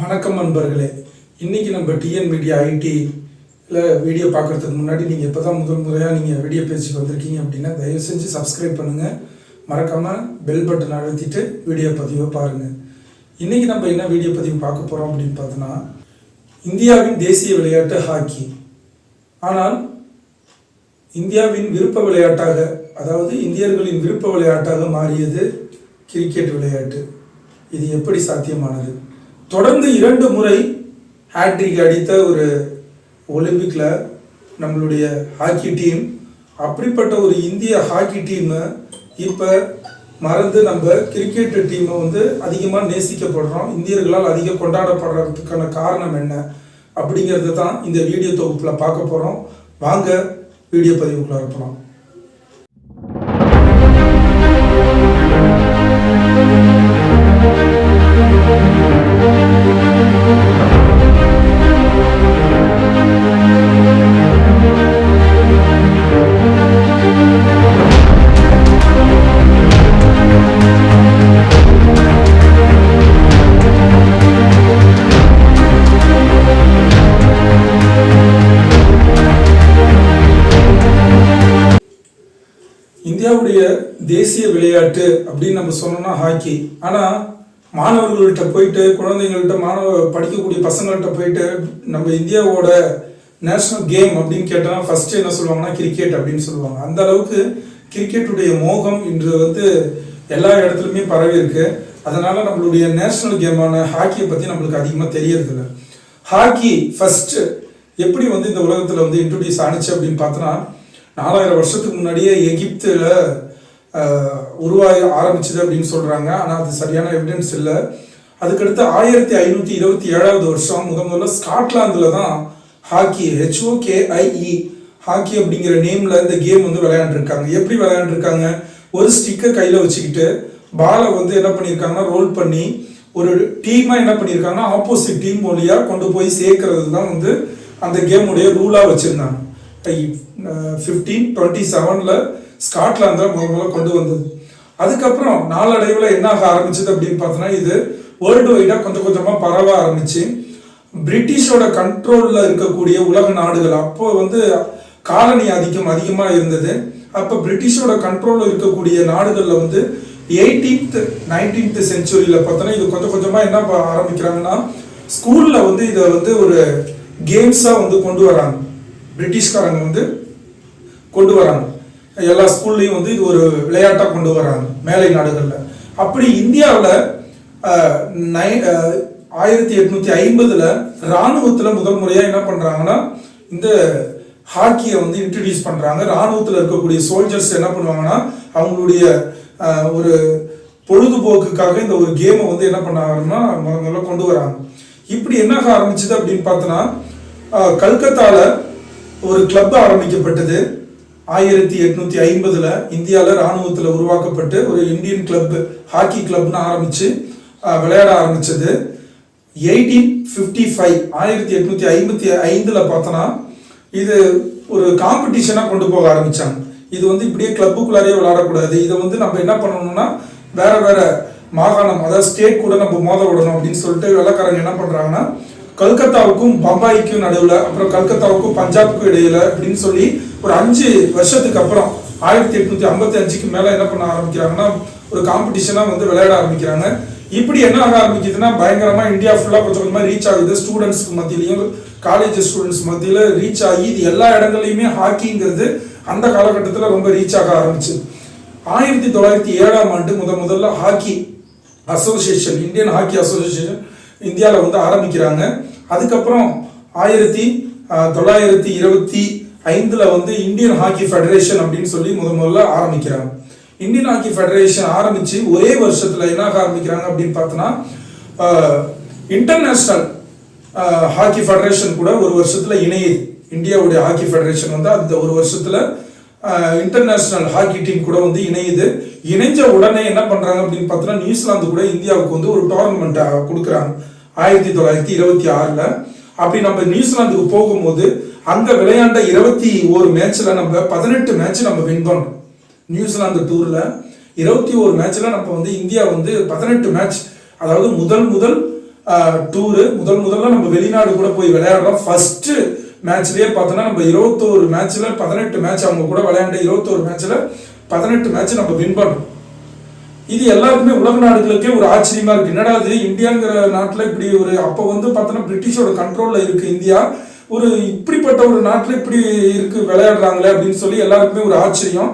வணக்கம் நண்பர்களே. இன்றைக்கி நம்ம டிஎன் மீடியா ஐடியில் வீடியோ பார்க்குறதுக்கு முன்னாடி நீங்கள் இப்போ தான் முதல் முறையாக நீங்கள் வீடியோ பேச்சுக்கு வந்திருக்கீங்க அப்படின்னா தயவு செஞ்சு சப்ஸ்கிரைப் பண்ணுங்கள் மறக்காமல் பெல் பட்டன் அழுத்திட்டு வீடியோ பதிவை பாருங்கள் இன்றைக்கி நம்ம என்ன வீடியோ பதிவு பார்க்க போகிறோம் அப்படின்னு பார்த்தோன்னா இந்தியாவின் தேசிய விளையாட்டு ஹாக்கி. ஆனால் இந்தியாவின் விருப்ப விளையாட்டாக அதாவது இந்தியர்களின் விருப்ப விளையாட்டாக மாறியது கிரிக்கெட் விளையாட்டு. இது எப்படி சாத்தியமானது? தொடர்ந்து இரண்டு முறை ஹேட்ரிக் அடித்த ஒரு ஒலிம்பிக்கில் நம்மளுடைய ஹாக்கி டீம் அப்படிப்பட்ட ஒரு இந்திய ஹாக்கி டீமை இப்போ மறந்து நம்ம கிரிக்கெட் டீமை வந்து அதிகமாக நேசிக்கப்படுறோம். இந்தியர்களால் அதிகம் கொண்டாடப்படுறதுக்கான காரணம் என்ன அப்படிங்கிறது தான் இந்த வீடியோ தொகுப்பில் பார்க்க போகிறோம் வாங்க வீடியோ பதிவுக்குள்ள இருக்கலாம் இந்தியாவுடைய தேசிய விளையாட்டு அப்படின்னு நம்ம சொன்னோம்னா ஹாக்கி. ஆனால் மாணவர்கள்ட்ட போயிட்டு குழந்தைங்கள்ட்ட மாணவ படிக்கக்கூடிய பசங்கள்ட்ட போயிட்டு நம்ம இந்தியாவோட நேஷனல் கேம் அப்படின்னு கேட்டால் ஃபர்ஸ்ட் என்ன சொல்லுவாங்கன்னா கிரிக்கெட் அப்படின்னு சொல்லுவாங்க. அந்த அளவுக்கு கிரிக்கெட்டுடைய மோகம் இன்று வந்து எல்லா இடத்துலையுமே பரவி இருக்கு. அதனால நம்மளுடைய நேஷனல் கேமான ஹாக்கியை பற்றி நம்மளுக்கு அதிகமாக தெரியறதில்ல. ஹாக்கி ஃபர்ஸ்ட் எப்படி வந்து இந்த உலகத்தில் வந்து இன்ட்ரடியூஸ் ஆனிச்சு அப்படின்னு பார்த்தோன்னா நாலாயிரம் வருஷத்துக்கு முன்னாடியே எகிப்தில் உருவாக ஆரம்பிச்சது அப்படின்னு சொல்கிறாங்க ஆனால் அது சரியான எவிடன்ஸ் இல்லை. அதுக்கடுத்து ஆயிரத்தி ஐநூற்றி இருபத்தி ஏழாவது வருஷம் முத முதல்ல ஸ்காட்லாந்தில் தான் ஹாக்கி ஹெச்ஓகேஐஇ ஹாக்கி அப்படிங்கிற நேமில் இந்த கேம் வந்து விளையாண்டுருக்காங்க. எப்படி விளையாண்டுருக்காங்க? ஒரு ஸ்டிக்கர் கையில் வச்சுக்கிட்டு பாலை வந்து என்ன பண்ணியிருக்காங்கன்னா ரோல் பண்ணி ஒரு டீமாக என்ன பண்ணியிருக்காங்கன்னா ஆப்போசிட் டீம் வழியாக கொண்டு போய் சேர்க்கறது தான் வந்து அந்த கேமுடைய ரூலாக வச்சுருந்தாங்க. ஃபிஃப்டீன் டுவெண்ட்டி செவனில் ஸ்காட்லாந்தில் முதல் முதல்ல கொண்டு வந்தது. அதுக்கப்புறம் நாளடைவில் என்ன ஆக ஆரம்பிச்சது அப்படின்னு பார்த்தோன்னா இது வேர்ல்டு வைடாக கொஞ்சம் கொஞ்சமாக பரவ ஆரம்பிச்சு பிரிட்டிஷோட கண்ட்ரோலில் இருக்கக்கூடிய உலக நாடுகள் அப்போ வந்து காலனி ஆதிக்கம் அதிகமாக இருந்தது. அப்போ பிரிட்டிஷோட கண்ட்ரோலில் இருக்கக்கூடிய நாடுகளில் வந்து எயிட்டீன்த் நைன்டீன்த் செஞ்சுரியில் பார்த்தோன்னா இது கொஞ்சம் கொஞ்சமாக என்ன ஆரம்பிக்கிறாங்கன்னா ஸ்கூலில் வந்து இதை வந்து ஒரு கேம்ஸாக வந்து கொண்டு வராங்க. பிரிட்டிஷ்காரங்க வந்து கொண்டு வராங்க. எல்லா ஸ்கூல்லையும் வந்து இது ஒரு விளையாட்டாக கொண்டு வராங்க மேலை நாடுகளில். அப்படி இந்தியாவில் நை ஆயிரத்தி எட்நூத்தி ஐம்பதுல இராணுவத்தில் முதல் முறையாக என்ன பண்ணுறாங்கன்னா இந்த ஹாக்கியை வந்து இன்ட்ரடியூஸ் பண்ணுறாங்க இராணுவத்தில் இருக்கக்கூடிய சோல்ஜர்ஸ் என்ன பண்ணுவாங்கன்னா அவங்களுடைய ஒரு பொழுதுபோக்குக்காக இந்த ஒரு கேமை வந்து என்ன பண்ணாங்கன்னா முதல்ல கொண்டு வராங்க. இப்படி என்ன ஆரம்பிச்சது அப்படின்னு பார்த்தோன்னா கல்கத்தாவில் ஒரு கிளப் ஆரம்பிக்கப்பட்டது. ஆயிரத்தி எட்நூத்தி ஐம்பதுல இந்தியாவில் இராணுவத்தில் உருவாக்கப்பட்டு ஒரு இந்தியன் கிளப் ஹாக்கி கிளப்னு ஆரம்பிச்சு விளையாட ஆரம்பிச்சது. எயிட்டீன் ஃபிஃப்டி ஃபைவ் ஆயிரத்தி எட்நூத்தி ஐம்பத்தி ஐந்தில் பார்த்தோன்னா இது ஒரு காம்படிஷனாக கொண்டு போக ஆரம்பித்தாங்க இது வந்து இப்படியே கிளப்புக்குள்ளாரே விளாடக்கூடாது இதை வந்து நம்ம என்ன பண்ணணும்னா வேற வேற மாகாணம் அதாவது ஸ்டேட் கூட நம்ம மோத விடணும் அப்படின்னு சொல்லிட்டு வெள்ளக்காரங்க என்ன பண்ணுறாங்கன்னா கல்கத்தாவுக்கும் பம்பாய்க்கும் நடுவில் அப்புறம் கல்கத்தாவுக்கும் பஞ்சாப்க்கும் இடையில அப்படின்னு சொல்லி ஒரு அஞ்சு வருஷத்துக்கு அப்புறம் ஆயிரத்தி எட்நூத்தி ஐம்பத்தி அஞ்சுக்கு மேல என்ன பண்ண ஆரம்பிக்கிறாங்கன்னா ஒரு காம்படிஷனாக வந்து விளையாட ஆரம்பிக்கிறாங்க. இப்படி என்ன ஆக ஆரம்பிக்குதுன்னா பயங்கரமா இந்தியா ஃபுல்லா கொஞ்சம் கொஞ்சமா ரீச் ஆகுது. ஸ்டூடெண்ட்ஸ்க்கு மத்தியிலையும் காலேஜ் ஸ்டூடெண்ட்ஸ் மத்தியில ரீச் ஆகி இது எல்லா இடங்கள்லையுமே ஹாக்கிங்கிறது அந்த காலகட்டத்தில் ரொம்ப ரீச் ஆக ஆரம்பிச்சு. ஆயிரத்தி தொள்ளாயிரத்தி ஏழாம் ஆண்டு முத முதல்ல hockey association Indian hockey association இந்தியாவில் வந்து ஆரம்பிக்கிறாங்க. அதுக்கப்புறம் ஆயிரத்தி தொள்ளாயிரத்தி இருபத்தி ஐந்தில் வந்து இந்தியன் ஹாக்கி ஃபெடரேஷன் அப்படின்னு சொல்லி முத முதல்ல ஆரம்பிக்கிறாங்க. இந்தியன் ஹாக்கி ஃபெடரேஷன் ஆரம்பிச்சு ஒரே வருஷத்துல என்ன ஆரம்பிக்கிறாங்க அப்படின்னு பார்த்தோன்னா இன்டர்நேஷனல் ஹாக்கி ஃபெடரேஷன் கூட ஒரு வருஷத்துல இணையுது. இந்தியாவுடைய ஹாக்கி ஃபெடரேஷன் வந்து அந்த ஒரு வருஷத்துல இன்டர்நேஷனல் ஹாக்கி டீம் கூட வந்து இணையுது. இணைஞ்ச உடனே என்ன பண்றாங்க அப்படின்னு பார்த்தோன்னா நியூசிலாந்து கூட இந்தியாவுக்கு வந்து ஒரு டோர்னமெண்ட் கொடுக்குறாங்க. ஆயிரத்தி தொள்ளாயிரத்தி இருபத்தி ஆறுல. அப்படி நம்ம நியூசிலாந்துக்கு போகும்போது அங்க விளையாண்ட இருபத்தி ஒரு மேட்ச்ல நம்ம பதினெட்டு மேட்ச் நம்ம வின் பண்ணோம். நியூசிலாந்து டூரில் இருபத்தி ஒரு மேட்ச்சில் நம்ம வந்து இந்தியா வந்து பதினெட்டு மேட்ச் அதாவது முதல் முதல் டூரு முதல் முதல்ல நம்ம வெளிநாடு கூட போய் விளையாடுறோம். ஃபஸ்ட்டு மேட்ச்லேயே பார்த்தோன்னா நம்ம இருபத்தோரு மேட்ச்சில் பதினெட்டு மேட்ச் அவங்க கூட விளையாண்ட இருபத்தோரு மேட்ச்சில் பதினெட்டு மேட்ச் நம்ம வின் பண்ணோம். இது எல்லாருக்குமே உலக நாடுகளுக்கே ஒரு ஆச்சரியமா இருக்கு. என்னடா இது இந்தியாங்கிற நாட்டில் இப்படி ஒரு அப்போ வந்து பார்த்தோன்னா பிரிட்டிஷோட கண்ட்ரோலில் இருக்கு இந்தியா. ஒரு இப்படிப்பட்ட ஒரு நாட்டில் இப்படி இருக்கு விளையாடுறாங்களே அப்படின்னு சொல்லி எல்லாருக்குமே ஒரு ஆச்சரியம்.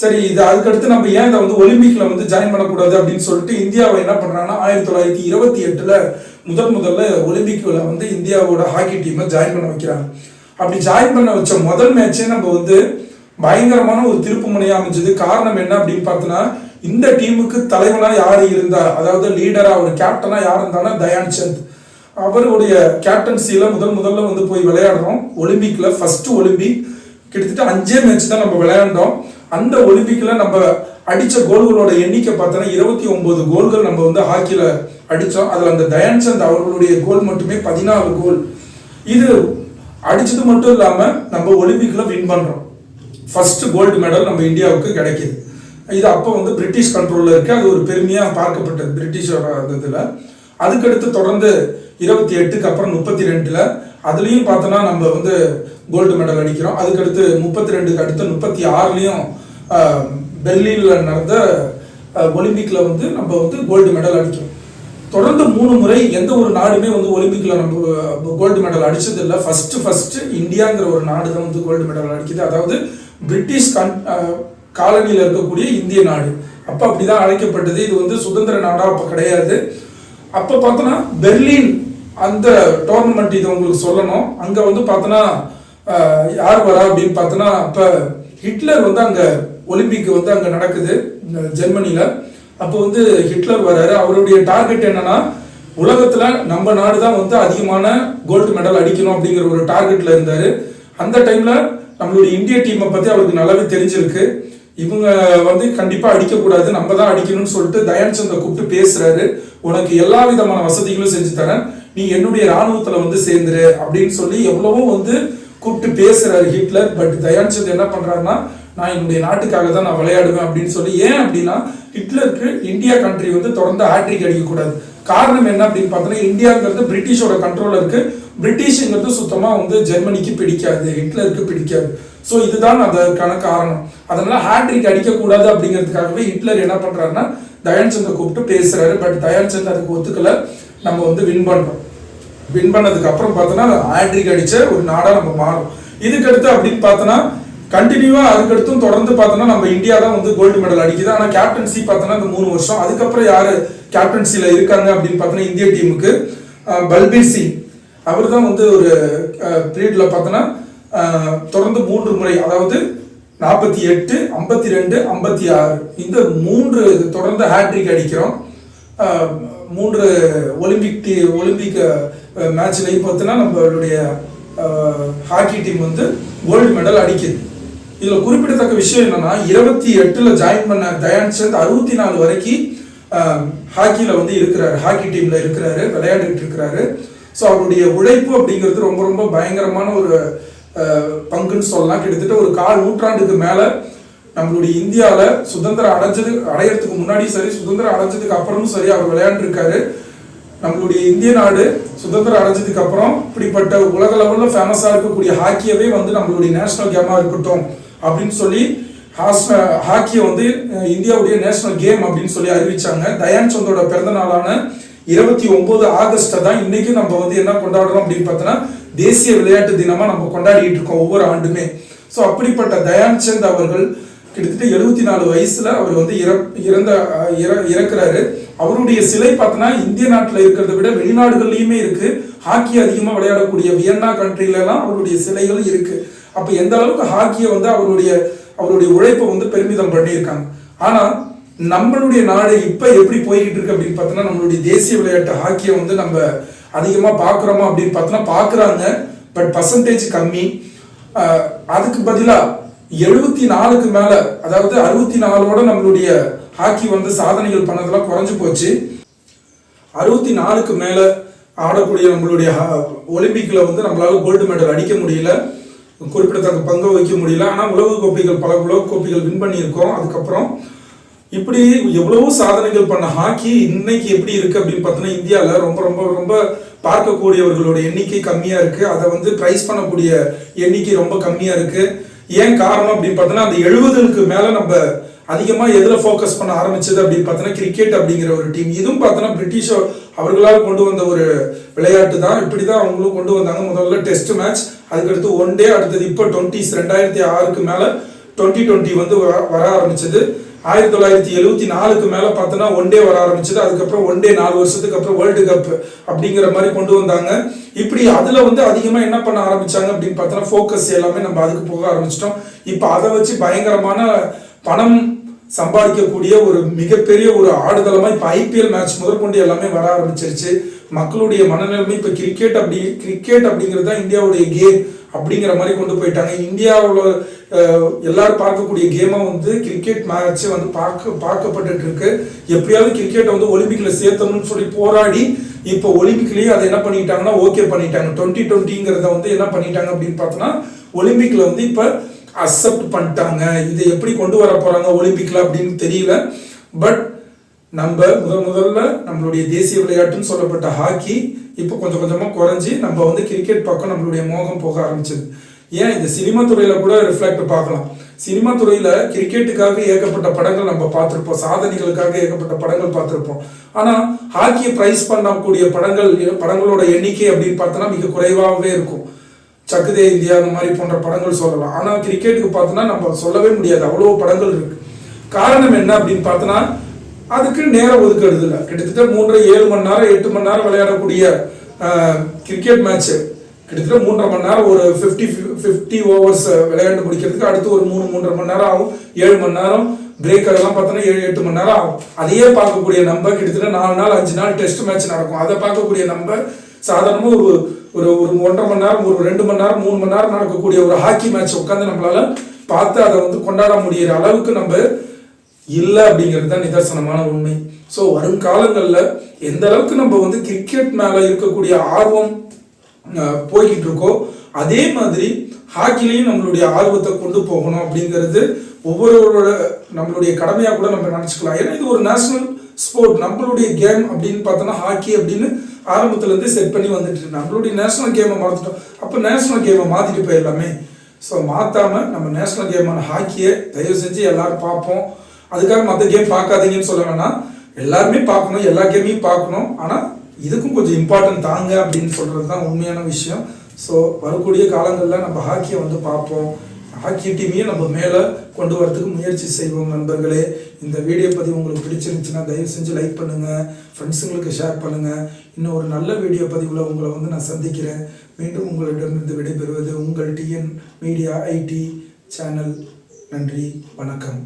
சரி இது அதுக்கடுத்து நம்ம ஏன் இதை வந்து ஒலிம்பிக்ல வந்து ஜாயின் பண்ணக்கூடாது அப்படின்னு சொல்லிட்டு இந்தியாவை என்ன பண்றாங்கன்னா ஆயிரத்தி தொள்ளாயிரத்தி இருபத்தி எட்டுல முதல் முதல்ல ஒலிம்பிக்ல வந்து இந்தியாவோட ஹாக்கி டீமை ஜாயின் பண்ண வைக்கிறாங்க. அப்படி ஜாயின் பண்ண வச்ச முதல் மேட்சே நம்ம வந்து பயங்கரமான ஒரு திருப்பு முனையா அமைஞ்சது. காரணம் என்ன அப்படின்னு பார்த்தோன்னா இந்த டீமுக்கு தலைவனா யார் இருந்தா? அதாவது லீடரா ஒரு கேப்டனா யார் இருந்தானா தயான் சந்த். அவருடைய கேப்டன்சியில முதல் முதல்ல வந்து போய் விளையாடுறோம். ஒலிம்பிக்ல ஃபர்ஸ்ட் ஒலிம்பிக். கிட்டத்தட்ட அஞ்சே மேட்ச் தான் நம்ம விளையாண்டோம். அந்த ஒலிம்பிக்கில் நம்ம அடித்த கோல்களோட எண்ணிக்கை பார்த்தோன்னா இருபத்தி ஒன்பது கோல்கள் நம்ம வந்து ஹாக்கியில் அடித்தோம் அதில் அந்த தயான் சந்த் அவர்களுடைய கோல் மட்டுமே பதினாலு கோல். இது அடித்தது மட்டும் இல்லாமல் நம்ம ஒலிம்பிக்கில் வின் பண்ணுறோம் ஃபர்ஸ்ட் கோல்டு மெடல் நம்ம இந்தியாவுக்கு கிடைக்கிது. இது அப்போ வந்து பிரிட்டிஷ் கண்ட்ரோலில் இருக்குது அது ஒரு பெருமையாக பார்க்கப்பட்டது பிரிட்டிஷோட அந்த அதுக்கடுத்து தொடர்ந்து இருபத்தி எட்டுக்கு அப்புறம் முப்பத்தி ரெண்டுல அதுலயும் பார்த்தோன்னா நம்ம வந்து கோல்டு மெடல் அடிக்கிறோம். அதுக்கடுத்து முப்பத்தி ரெண்டுக்கு அடுத்து முப்பத்தி ஆறுலயும் டெல்லியில் நடந்த ஒலிம்பிக்கில் ஒலிம்பிக்ல வந்து நம்ம வந்து கோல்டு மெடல் அடிக்கிறோம். தொடர்ந்து மூணு முறை எந்த ஒரு நாடுமே வந்து ஒலிம்பிக்ல நம்ம கோல்டு மெடல் அடிச்சது இல்லை. ஃபர்ஸ்ட் ஃபர்ஸ்ட் இந்தியாங்கிற ஒரு நாடு தான் வந்து கோல்டு மெடல் அடிக்குது. அதாவது பிரிட்டிஷ் கன் காலனியில் இருக்கக்கூடிய இந்திய நாடு. அப்போ அப்படிதான் அழைக்கப்பட்டது. இது வந்து சுதந்திர நாடா அப்போ கிடையாது. அப்போ பார்த்தோன்னா பெர்லின் அந்த டோர்னமெண்ட் இது உங்களுக்கு சொல்லணும். அங்கே வந்து பார்த்தோன்னா யார் வரா அப்படின்னு பார்த்தோன்னா அப்போ ஹிட்லர் வந்து அங்கே ஒலிம்பிக் வந்து அங்கே நடக்குது இந்த ஜெர்மனியில். அப்போ வந்து ஹிட்லர் வர்றாரு அவருடைய டார்கெட் என்னன்னா உலகத்துல நம்ம நாடு தான் வந்து அதிகமான கோல்டு மெடல் அடிக்கணும் அப்படிங்கிற ஒரு டார்கெட்ல இருந்தாரு. அந்த டைம்ல நம்மளுடைய இந்திய டீமை பத்தி அவருக்கு நல்லாவே தெரிஞ்சிருக்கு. இவங்க வந்து கண்டிப்பா அடிக்கக்கூடாது நம்ம தான் அடிக்கணும்னு சொல்லிட்டு தயான் சந்தை கூப்பிட்டு பேசுறாரு. உனக்கு எல்லா விதமான வசதிகளும் செஞ்சு தரேன். நீ என்னுடைய ராணுவத்துல வந்து சேர்ந்துரு அப்படின்னு சொல்லி எவ்வளவோ வந்து கூப்பிட்டு பேசுறாரு ஹிட்லர். பட் தயான்சந்த் என்ன பண்றாருன்னா நான் என்னுடைய நாட்டுக்காக தான் நான் விளையாடுவேன் அப்படின்னு சொல்லி ஏன் அப்படின்னா ஹிட்லருக்கு இந்தியா கண்ட்ரி வந்து தொடர்ந்து ஹேட்ரிக் அடிக்கக்கூடாது. காரணம் என்ன அப்படின்னு பார்த்தோன்னா இந்தியாங்கிறது பிரிட்டிஷோட கண்ட்ரோல இருக்கு. பிரிட்டிஷ்ங்கிறது சுத்தமா வந்து ஜெர்மனிக்கு பிடிக்காது ஹிட்லருக்கு பிடிக்காது. ஸோ இதுதான் அதற்கான காரணம். அதனால ஹேட்ரிக் அடிக்கக்கூடாது அப்படிங்கிறதுக்காகவே ஹிட்லர் என்ன பண்றாருன்னா தயான்சந்தை கூப்பிட்டு பேசுறாரு. பட் தயான்சந்த் அதுக்கு ஒத்துக்கல. நம்ம வந்து வின் பண்றோம். வின் பண்ணதுக்கு அப்புறம் பார்த்தோன்னா ஆட்ரிக் அடிச்ச ஒரு நாடாக நம்ம மாறும் இதுக்கடுத்து அப்படின்னு பார்த்தோன்னா கண்டினியூவாக அதுக்கடுத்தும் தொடர்ந்து பார்த்தோன்னா நம்ம இந்தியா தான் வந்து கோல்டு மெடல் அடிக்குது. ஆனால் கேப்டன்சி பார்த்தோன்னா இந்த மூணு வருஷம். அதுக்கப்புறம் யார் கேப்டன்சியில் இருக்காங்க அப்படின்னு பார்த்தோன்னா இந்திய டீமுக்கு பல்பீர் சிங். அவர் தான் வந்து ஒரு பீரியடில் பார்த்தோன்னா தொடர்ந்து மூன்று முறை அதாவது நாற்பத்தி எட்டு ஐம்பத்தி ரெண்டு ஐம்பத்தி ஆறு. இந்த மூன்று தொடர்ந்து ஹேட்ரிக் அடிக்கிறோம். மூன்று ஒலிம்பிக் டீ ஒலிம்பிக் மேட்ச்லையும் பார்த்தோன்னா நம்மளுடைய ஹாக்கி டீம் வந்து கோல்டு மெடல் அடிக்குது. இதில் குறிப்பிடத்தக்க விஷயம் என்னன்னா இருபத்தி எட்டில் ஜாயின் பண்ண தயான் சந்த் அறுபத்தி நாலு வரைக்கும் ஹாக்கியில் வந்து இருக்கிறாரு. ஹாக்கி டீமில் இருக்கிறாரு விளையாடிட்டு இருக்கிறாரு. ஸோ அவருடைய உழைப்பு அப்படிங்கிறது ரொம்ப ரொம்ப பயங்கரமான ஒரு பங்குன்னு சொல்லலாம். கிட்டத்தட்ட ஒரு கால் நூற்றாண்டுக்கு மேலே நம்மளுடைய இந்தியாவில் சுதந்திரம் அடைஞ்சது அடையறதுக்கு முன்னாடி சரி சுதந்திரம் அடைஞ்சதுக்கு அப்புறமும் சரி அவர் விளையாண்டுருக்காரு. நம்மளுடைய இந்திய நாடு சுதந்திரம் அடைஞ்சதுக்கு அப்புறம் இப்படிப்பட்ட உலக லெவலில் ஃபேமஸாக இருக்கக்கூடிய ஹாக்கியவே வந்து நம்மளுடைய நேஷனல் கேமாக இருக்கட்டும் அப்படின்னு சொல்லி ஹாஸ்- ஹாக்கியை வந்து இந்தியாவுடைய நேஷனல் கேம் அப்படின்னு சொல்லி அறிவிச்சாங்க. தயான் சந்தோட பிறந்த நாளான இருபத்தி ஒன்பது ஆகஸ்ட்டை தான் இன்னைக்கு நம்ம வந்து என்ன கொண்டாடுறோம் அப்படின்னு பார்த்தோன்னா தேசிய விளையாட்டு தினமாக நம்ம கொண்டாடிட்டு இருக்கோம் ஒவ்வொரு ஆண்டுமே. ஸோ அப்படிப்பட்ட தயான் சந்த் அவர்கள் கிட்டத்தட்ட எழுபத்தி நாலு வயசுல அவர் வந்து இறந்த இற- இறக்குறாரு. அவருடைய சிலை பார்த்தோன்னா இந்திய நாட்டில் இருக்கிறத விட வெளிநாடுகள்லையுமே இருக்கு. ஹாக்கி அதிகமாக விளையாடக்கூடிய வியன்னா கண்ட்ரில எல்லாம் அவருடைய சிலைகள் இருக்கு. அப்ப எந்த அளவுக்கு ஹாக்கியை வந்து அவருடைய அவருடைய உழைப்பை வந்து பெருமிதம் பண்ணியிருக்காங்க. ஆனா நம்மளுடைய நாடு இப்ப எப்படி போய்கிட்டு இருக்கு அப்படின்னு பார்த்தோன்னா நம்மளுடைய தேசிய விளையாட்டு ஹாக்கியை வந்து நம்ம அதிகமா பாக்குறோமா அப்படின்னு பார்த்தோன்னா பாக்குறாங்க. பட் பர்சன்டேஜ் கம்மி. அதுக்கு பதிலாக எழுபத்தி நாலுக்கு மேல அதாவது அறுபத்தி நாலோட நம்மளுடைய ஹாக்கி வந்து சாதனைகள் பண்ணதெல்லாம் குறைஞ்சு போச்சு. அறுபத்தி நாலுக்கு மேல ஆடக்கூடிய நம்மளுடைய ஹா- ஒலிம்பிக்ல வந்து நம்மளால கோல்டு மெடல் அடிக்க முடியல. குறிப்பிடத்தக்க பங்கு வகிக்க முடியல. ஆனா உலக கோப்பைகள் பல உலக கோப்பைகள் வின் பண்ணியிருக்கோம். அதுக்கப்புறம் இப்படி எவ்வளவோ சாதனைகள் பண்ண ஹாக்கி இன்னைக்கு எப்படி இருக்கு அப்படின்னு பார்த்தோன்னா இந்தியாவில் ரொம்ப ரொம்ப ரொம்ப பார்க்கக்கூடியவர்களோட எண்ணிக்கை கம்மியா இருக்கு. அதை வந்து ப்ரைஸ் பண்ணக்கூடிய எண்ணிக்கை ரொம்ப கம்மியா இருக்கு. ஏன் காரணம் அப்படின்னு பார்த்தோன்னா அந்த எழுபதுக்கு மேலே நம்ம அதிகமாக எதில் ஃபோக்கஸ் பண்ண ஆரம்பிச்சது அப்படின்னு பார்த்தோன்னா கிரிக்கெட் அப்படிங்கிற ஒரு டீம் இதுவும் பார்த்தோன்னா பிரிட்டிஷோ அவர்களால் கொண்டு வந்த ஒரு விளையாட்டு தான். இப்படி தான் அவங்களும் கொண்டு வந்தாங்க. முதல்ல டெஸ்ட் மேட்ச் அதுக்கடுத்து ஒன் டே அடுத்தது இப்போ டுவெண்ட்டிஸ் ரெண்டாயிரத்தி ஆறுக்கு மேலே டுவெண்ட்டி டுவெண்ட்டி வந்து வர- வர ஆரம்பிச்சது. ஆயிரத்தி தொள்ளாயிரத்தி எழுபத்தி நாலுக்கு மேலே பார்த்தோன்னா ஒன் டே வர ஆரம்பிச்சது. அதுக்கப்புறம் ஒன் டே நாலு வருஷத்துக்கு அப்புறம் வேர்ல்டு கப் அப்படிங்கிற மாதிரி கொண்டு வந்தாங்க. இப்படி அதில் வந்து அதிகமாக என்ன பண்ண ஆரம்பிச்சாங்க அப்படின்னு பார்த்தோன்னா ஃபோக்கஸ் எல்லாமே நம்ம அதுக்கு போக ஆரம்பிச்சிட்டோம். இப்போ அதை வச்சு பயங்கரமான பணம் சம்பாதிக்கக்கூடிய ஒரு மிகப்பெரிய ஒரு ஆடுதளமா இப்ப ஐபிஎல் மேட்ச் முதற்கொண்டு எல்லாமே வர ஆரம்பிச்சிருச்சு. மக்களுடைய மனநிலைமை இப்ப கிரிக்கெட் அப்படி கிரிக்கெட் அப்படிங்கிறது தான் இந்தியாவுடைய கேம் அப்படிங்கிற மாதிரி கொண்டு போயிட்டாங்க. இந்தியாவில் எல்லாரும் பார்க்கக்கூடிய கேமாக வந்து கிரிக்கெட் மேட்ச் வந்து பார்க்க பார்க்கப்பட்டுட்டு இருக்கு எப்படியாவது கிரிக்கெட்டை வந்து ஒலிம்பிக்கில் சேர்த்தணும்னு சொல்லி போராடி இப்போ ஒலிம்பிக்லேயே அதை என்ன பண்ணிட்டாங்கன்னா ஓகே பண்ணிட்டாங்க. டுவெண்ட்டி டுவெண்ட்டிங்கிறத வந்து என்ன பண்ணிட்டாங்க அப்படின்னு பார்த்தோன்னா ஒலிம்பிக்கில் வந்து இப்போ அக்செப்ட் பண்ணிட்டாங்க. இதை எப்படி கொண்டு வர போகிறாங்க ஒலிம்பிக்கில் அப்படின்னு தெரியல. பட் நம்ம முதல் முதல்ல நம்மளுடைய தேசிய விளையாட்டுன்னு சொல்லப்பட்ட ஹாக்கி இப்போ கொஞ்சம் கொஞ்சமாக குறைஞ்சி நம்ம வந்து கிரிக்கெட் பக்கம் நம்மளுடைய மோகம் போக ஆரம்பிச்சது. ஏன்? இந்த சினிமா துறையில கூட ரிஃப்ளெக்ட் பார்க்கலாம். சினிமா துறையில கிரிக்கெட்டுக்காக ஏகப்பட்ட படங்கள் நம்ம பார்த்துருப்போம். சாதனைகளுக்காக ஏகப்பட்ட படங்கள் பார்த்துருப்போம். ஆனால் ஹாக்கியை பிரைஸ் பண்ணக்கூடிய படங்கள் படங்களோட எண்ணிக்கை அப்படின்னு பார்த்தோன்னா மிக குறைவாகவே இருக்கும். சக்குதே இந்தியா அந்த மாதிரி போன்ற படங்கள் சொல்லலாம். ஆனால் கிரிக்கெட்டுக்கு பார்த்தோன்னா நம்ம சொல்லவே முடியாது. அவ்வளோ படங்கள் இருக்கு. காரணம் என்ன அப்படின்னு பார்த்தோன்னா அதுக்கு நேரம் ஒதுக்கிறது இல்லை கிட்டத்தட்ட மூன்றரை ஏழு மணி நேரம் எட்டு மணி நேரம் விளையாடக்கூடிய கிரிக்கெட் மேட்ச்சு கிட்டத்தட்ட மூன்றரை மணி நேரம் ஒரு ஃபிஃப்டி ஃபிஃப்டி ஓவர்ஸ் விளையாண்டு முடிக்கிறதுக்கு அடுத்து ஒரு மூணு மூன்றரை மணி நேரம் ஆகும். ஏழு மணி நேரம் பிரேக் அதெல்லாம் பார்த்தோன்னா ஏழு எட்டு மணி நேரம் ஆகும். அதையே பார்க்கக்கூடிய நம்ம கிட்டத்தட்ட நாலு நாள் அஞ்சு நாள் டெஸ்ட் மேட்ச் நடக்கும். அதை பார்க்கக்கூடிய நம்ம சாதாரணமாக ஒரு ஒரு ஒரு ஒன்றரை மணி நேரம் ஒரு ரெண்டு மணி நேரம் மூணு மணி நேரம் நடக்கக்கூடிய ஒரு ஹாக்கி மேட்ச் உட்காந்து நம்மளால பார்த்து அதை வந்து கொண்டாட முடியிற அளவுக்கு நம்ம இல்லை அப்படிங்கிறது தான் நிதர்சனமான உண்மை. ஸோ வருங்காலங்களில் எந்த அளவுக்கு நம்ம வந்து கிரிக்கெட் மேலே இருக்கக்கூடிய ஆர்வம் போய்கிட்டு இருக்கோ அதே மாதிரி ஹாக்கிலையும் நம்மளுடைய ஆர்வத்தை கொண்டு போகணும் அப்படிங்கிறது ஒவ்வொருவரோட நம்மளுடைய கடமையாக கூட நம்ம நினச்சிக்கலாம். ஏன்னா இது ஒரு நேஷனல் ஸ்போர்ட் நம்மளுடைய கேம் அப்படின்னு பார்த்தோன்னா ஹாக்கி அப்படின்னு ஆரம்பத்துலேருந்து செட் பண்ணி வந்துட்டு நம்மளுடைய நேஷனல் கேமை மறந்துட்டோம். அப்போ நேஷனல் கேமை மாற்றிட்டு போயிடலாமே. ஸோ மாற்றாமல் நம்ம நேஷனல் கேமான ஹாக்கியை தயவு செஞ்சு எல்லோரும் பார்ப்போம். அதுக்காக மற்ற கேம் பார்க்காதீங்கன்னு சொல்ல வேணாம். எல்லாருமே பார்க்கணும் எல்லா கேமையும் பார்க்கணும். ஆனால் இதுக்கும் கொஞ்சம் இம்பார்ட்டன்ட் தாங்க அப்படின்னு சொல்கிறது தான் உண்மையான விஷயம். ஸோ வரக்கூடிய காலங்களில் நம்ம ஹாக்கியை வந்து பார்ப்போம். ஹாக்கி டீமையும் நம்ம மேலே கொண்டு வரதுக்கு முயற்சி செய்வோம் நண்பர்களே. இந்த வீடியோ பதிவு உங்களுக்கு பிடிச்சிருந்துச்சுன்னா தயவு செஞ்சு லைக் பண்ணுங்கள் ஃப்ரெண்ட்ஸுங்களுக்கு ஷேர் பண்ணுங்கள் இன்னும் ஒரு நல்ல வீடியோ பதிவில் உங்களை வந்து நான் சந்திக்கிறேன். மீண்டும் உங்களிடமிருந்து விடைபெறுவது உங்கள் டிஎன் மீடியா ஐடி சேனல் நன்றி வணக்கம்.